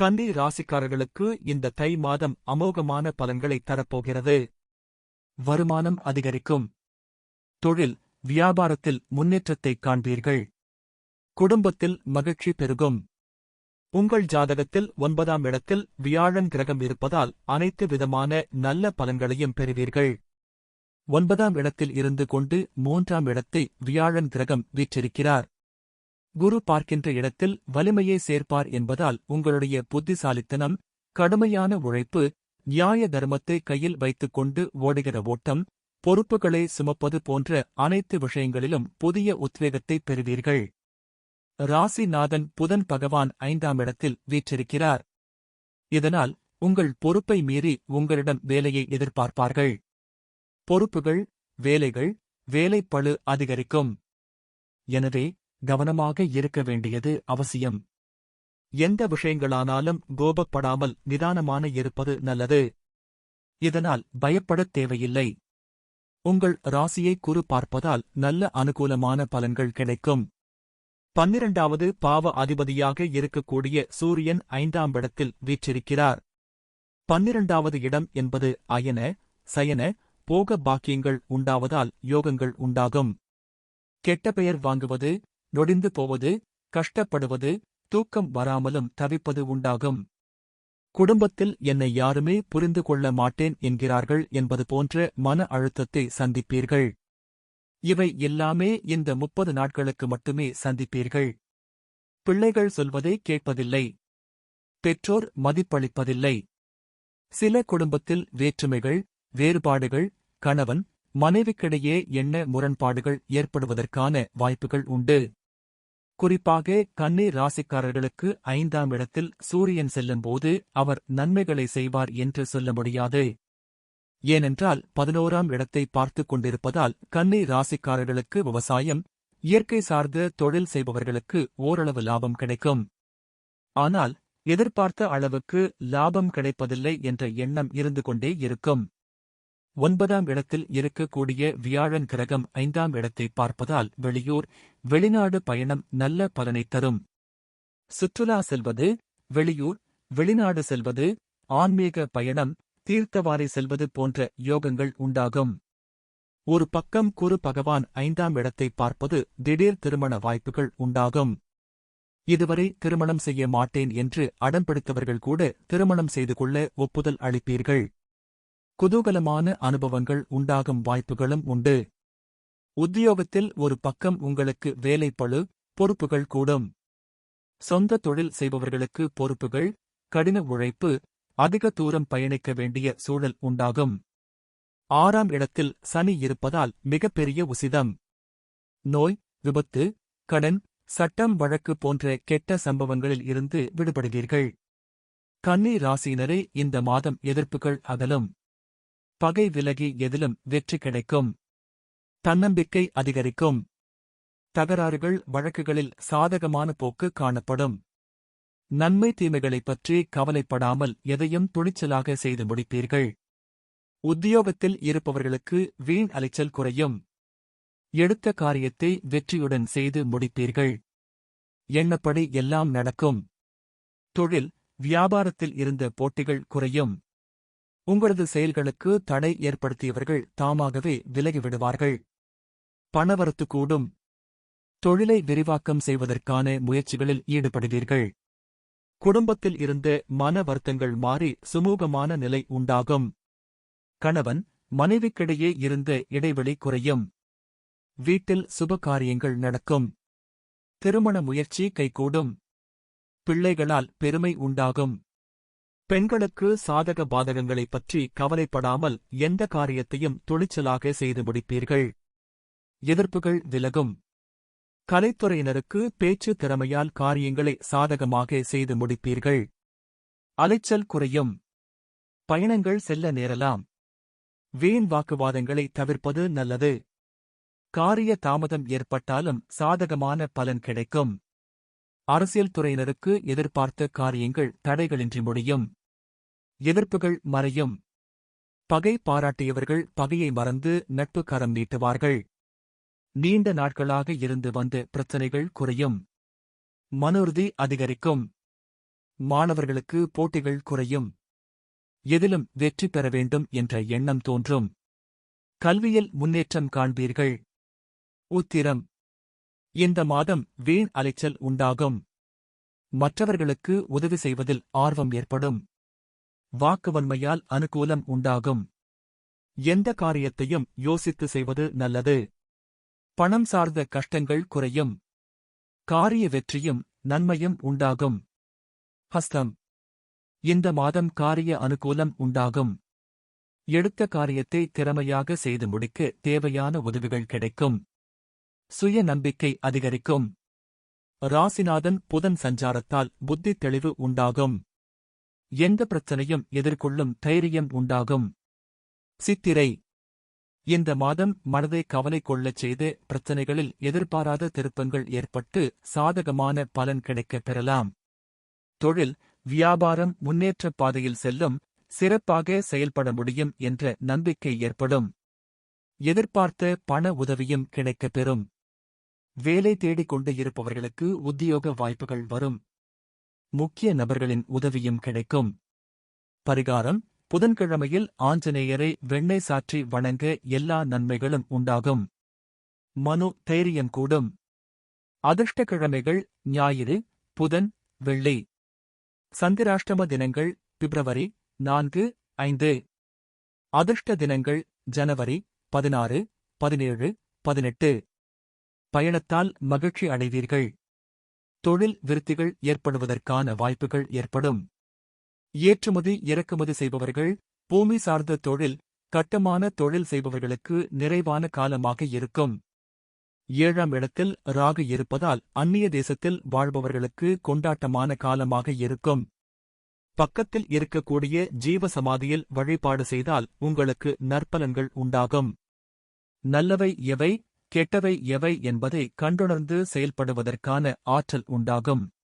கன்னி ராசிக்காரர்களுக்கு இந்த தை மாதம் அமோகமான பலன்களை தரப்போகிறது. வருமானம் அதிகரிக்கும். தொழில் வியாபாரத்தில் முன்னேற்றத்தை காண்பீர்கள். குடும்பத்தில் மகிழ்ச்சி பெருகும். உங்கள் ஜாதகத்தில் ஒன்பதாம் இடத்தில் வியாழன் கிரகம் இருப்பதால் அனைத்து விதமான நல்ல பலன்களையும் பெறுவீர்கள். ஒன்பதாம் இடத்தில் இருந்து கொண்டு மூன்றாம் இடத்தை வியாழன் கிரகம் வீற்றிருக்கிறார். குரு பார்க்கின்ற இடத்தில் வலிமையை சேர்ப்பார் என்பதால் உங்களுடைய புத்திசாலித்தனம் கடுமையான உழைப்பு நியாய தர்மத்தை கையில் வைத்துக் கொண்டு ஓடுகிற ஓட்டம் பொறுப்புகளை சுமப்பது போன்ற அனைத்து விஷயங்களிலும் புதிய உத்வேகத்தை பெறுவீர்கள். ராசிநாதன் புதன் பகவான் ஐந்தாம் இடத்தில் வீற்றிருக்கிறார். இதனால் உங்கள் பொறுப்பை மீறி உங்களிடம் வேலையை எதிர்பார்ப்பார்கள். பொறுப்புகள் வேலைகள் வேலைப்பழு அதிகரிக்கும். எனவே கவனமாக இருக்க வேண்டியது அவசியம். எந்த விஷயங்களானாலும் கோபப்படாமல் நிதானமான இருப்பது நல்லது. இதனால் பயப்படத் தேவையில்லை. உங்கள் ராசியை குறு பார்ப்பதால் நல்ல அனுகூலமான பலன்கள் கிடைக்கும். பன்னிரண்டாவது பாவ அதிபதியாக இருக்கக்கூடிய சூரியன் ஐந்தாம் இடத்தில் வீற்றிருக்கிறார். பன்னிரண்டாவது இடம் என்பது அயன சயன போக பாக்கியங்கள் உண்டாவதால் யோகங்கள் உண்டாகும். கெட்ட பெயர் வாங்குவது நொடிந்து போவது கஷ்டப்படுவது தூக்கம் வராமலும் தவிப்பது உண்டாகும். குடும்பத்தில் என்னை யாருமே புரிந்து கொள்ள மாட்டேன் என்கிறார்கள் என்பது போன்ற மன அழுத்தத்தை சந்திப்பீர்கள். இவை எல்லாமே இந்த முப்பது நாட்களுக்கு மட்டுமே சந்திப்பீர்கள். பிள்ளைகள் சொல்வதை கேட்பதில்லை. பெற்றோர் மதிப்பளிப்பதில்லை. சில குடும்பத்தில் வேற்றுமைகள் வேறுபாடுகள் கணவன் மனைவிக்கிடையே எண்ண முரண்பாடுகள் ஏற்படுவதற்கான வாய்ப்புகள் உண்டு. குறிப்பாக கன்னி ராசிக்காரர்களுக்கு ஐந்தாம் இடத்தில் சூரியன் செல்லும்போது அவர் நன்மைகளை செய்வார் என்று சொல்ல முடியாது. ஏனென்றால் பதினோராம் இடத்தை பார்த்துக் கொண்டிருப்பதால் கன்னி ராசிக்காரர்களுக்கு விவசாயம் இயற்கை சார்ந்த தொழில் செய்பவர்களுக்கு ஓரளவு லாபம் கிடைக்கும். ஆனால் எதிர்பார்த்த அளவுக்கு லாபம் கிடைப்பதில்லை என்ற எண்ணம் இருந்து கொண்டே இருக்கும். ஒன்பதாம் இடத்தில் இருக்கக்கூடிய வியாழன் கிரகம் ஐந்தாம் இடத்தை பார்ப்பதால் வெளியூர் வெளிநாடு பயணம் நல்ல பலனை தரும். சுற்றுலா செல்வது வெளியூர் வெளிநாடு செல்வது ஆன்மீக பயணம் தீர்த்தவாரி செல்வது போன்ற யோகங்கள் உண்டாகும். ஒரு பக்கம் குரு பகவான் ஐந்தாம் இடத்தை பார்ப்பது திடீர் திருமண வாய்ப்புகள் உண்டாகும். இதுவரை திருமணம் செய்ய மாட்டேன் என்று அடம்பிடித்தவர்கள் கூட திருமணம் செய்து கொள்ள ஒப்புதல் அளிப்பீர்கள். குதூகலமான அனுபவங்கள் உண்டாகும் வாய்ப்புகளும் உண்டு. உத்தியோகத்தில் ஒரு பக்கம் உங்களுக்கு வேலைப்பழு பொறுப்புகள் கூடும். சொந்த தொழில் செய்பவர்களுக்கு பொறுப்புகள் கடின உழைப்பு அதிக தூரம் பயணிக்க வேண்டிய சூழல் உண்டாகும். ஆறாம் இடத்தில் சனி இருப்பதால் மிகப்பெரிய உசிதம். நோய் விபத்து கடன் சட்டம் வழக்கு போன்ற கெட்ட சம்பவங்களில் இருந்து விடுபடுவீர்கள். கன்னி ராசியினரே இந்த மாதம் எதிர்ப்புகள் அகலும். பகை விலகி எதிலும் வெற்றி கிடைக்கும். தன்னம்பிக்கை அதிகரிக்கும். தகராறுகள் வழக்குகளில் சாதகமான போக்கு காணப்படும். நன்மை தீமைகளைப் பற்றி கவலைப்படாமல் எதையும் துணிச்சலாக செய்து முடிப்பீர்கள். உத்தியோகத்தில் இருப்பவர்களுக்கு வீண் அலைச்சல் குறையும். எடுத்த காரியத்தை வெற்றியுடன் செய்து முடிப்பீர்கள். எண்ணப்படி எல்லாம் நடக்கும். தொழில் வியாபாரத்தில் இருந்த போட்டிகள் குறையும். உங்களது செயல்களுக்கு தடை ஏற்படுத்தியவர்கள் தாமாகவே விலகிவிடுவார்கள். பணவரத்து கூடும். தொழிலை விரிவாக்கம் செய்வதற்கான முயற்சிகளில் ஈடுபடுவீர்கள். குடும்பத்தில் இருந்து மன வருத்தங்கள் மாறி சுமூகமான நிலை உண்டாகும். கணவன் மனைவிக்கிடையே இருந்த இடைவெளி குறையும். வீட்டில் சுபகாரியங்கள் நடக்கும். திருமண முயற்சி கைகூடும். பிள்ளைகளால் பெருமை உண்டாகும். பெண்களுக்கு சாதக பாதகங்களைப் பற்றி கவலைப்படாமல் எந்த காரியத்தையும் துணிச்சலாக செய்து முடிப்பீர்கள். எதிர்ப்புகள் விலகும். கலைத்துறையினருக்கு பேச்சு திறமையால் காரியங்களை சாதகமாக செய்து முடிப்பீர்கள். அலைச்சல் குறையும். பயணங்கள் செல்ல நேரலாம். வீண் வாக்குவாதங்களை தவிர்ப்பது நல்லது. காரிய தாமதம் ஏற்பட்டாலும் சாதகமான பலன் கிடைக்கும். அரசியல் துறையினருக்கு எதிர்பார்த்த காரியங்கள் தடைகளின்றி முடியும். எதிர்ப்புகள் மறையும். பகை பாராட்டியவர்கள் பகையை மறந்து நட்பு கரம் நீட்டுவார்கள். நீண்ட நாட்களாக இருந்து வந்த பிரச்சனைகள் குறையும். மனோர்தி அதிகரிக்கும். மாணவர்களுக்கு போட்டிகள் குறையும். எதிலும் வெற்றி பெற வேண்டும் என்ற எண்ணம் தோன்றும். கல்வியில் முன்னேற்றம் காண்பீர்கள். உத்திரம். இந்த மாதம் வீண் அலைச்சல் உண்டாகும். மற்றவர்களுக்கு உதவி செய்வதில் ஆர்வம் ஏற்படும். வாக்குவன்மையால் அனுகூலம் உண்டாகும். எந்த காரியத்தையும் யோசித்து செய்வது நல்லது. பணம் சார்ந்த கஷ்டங்கள் குறையும். காரிய வெற்றியும் நன்மையும் உண்டாகும். ஹஸ்தம். இந்த மாதம் காரிய அனுகூலம் உண்டாகும். எடுத்த காரியத்தை திறமையாக செய்து முடிக்க தேவையான உதவிகள் கிடைக்கும். சுய நம்பிக்கை அதிகரிக்கும். ராசிநாதன் புதன் சஞ்சாரத்தால் புத்தி தெளிவு உண்டாகும். எந்த பிரச்சனையும் எதிர்கொள்ளும் தைரியம் உண்டாகும். சித்திரை. இந்த மாதம் மனதை கவலை கொள்ளச் செய்து பிரச்சனைகளில் எதிர்பாராத திருப்பங்கள் ஏற்பட்டு சாதகமான பலன் கிடைக்கப் பெறலாம். தொழில் வியாபாரம் முன்னேற்றப் பாதையில் செல்லும் சிறப்பாக செயல்பட முடியும் என்ற நம்பிக்கை ஏற்படும். எதிர்பார்த்த பண உதவியும் கிடைக்கப் பெறும். வேலை தேடிக் கொண்டு இருப்பவர்களுக்கு உத்தியோக வாய்ப்புகள் வரும். முக்கிய நபர்களின் உதவியும் கிடைக்கும். பரிகாரம் புதன்கிழமையில் ஆஞ்சநேயரை வெண்ணெய் சாற்றி வணங்க எல்லா நன்மைகளும் உண்டாகும். மனு தைரியம் கூடும். அதிர்ஷ்ட கிழமைகள் ஞாயிறு புதன் வெள்ளி. சந்திராஷ்டம தினங்கள் பிப்ரவரி நான்கு ஐந்து. அதிர்ஷ்ட தினங்கள் ஜனவரி பதினாறு பதினேழு பதினெட்டு. பயணத்தால் மகிழ்ச்சி அடைவீர்கள். தொழில் விருத்திகள் ஏற்படுவதற்கான வாய்ப்புகள் ஏற்படும். ஏற்றுமதி இறக்குமதி செய்பவர்கள் பூமி சார்ந்த தொழில் கட்டுமான தொழில் செய்பவர்களுக்கு நிறைவான காலமாக இருக்கும். ஏழாம் இடத்தில் ராகு இருப்பதால் அந்நிய தேசத்தில் வாழ்பவர்களுக்கு கொண்டாட்டமான காலமாக இருக்கும். பக்கத்தில் இருக்கக்கூடிய ஜீவ சமாதியில் வழிபாடு செய்தால் உங்களுக்கு நற்பலன்கள் உண்டாகும். நல்லவை எவை? கெட்டவை எவை என்பதை கண்டுணர்ந்து செயல்படுவதற்கான ஆற்றல் உண்டாகும்.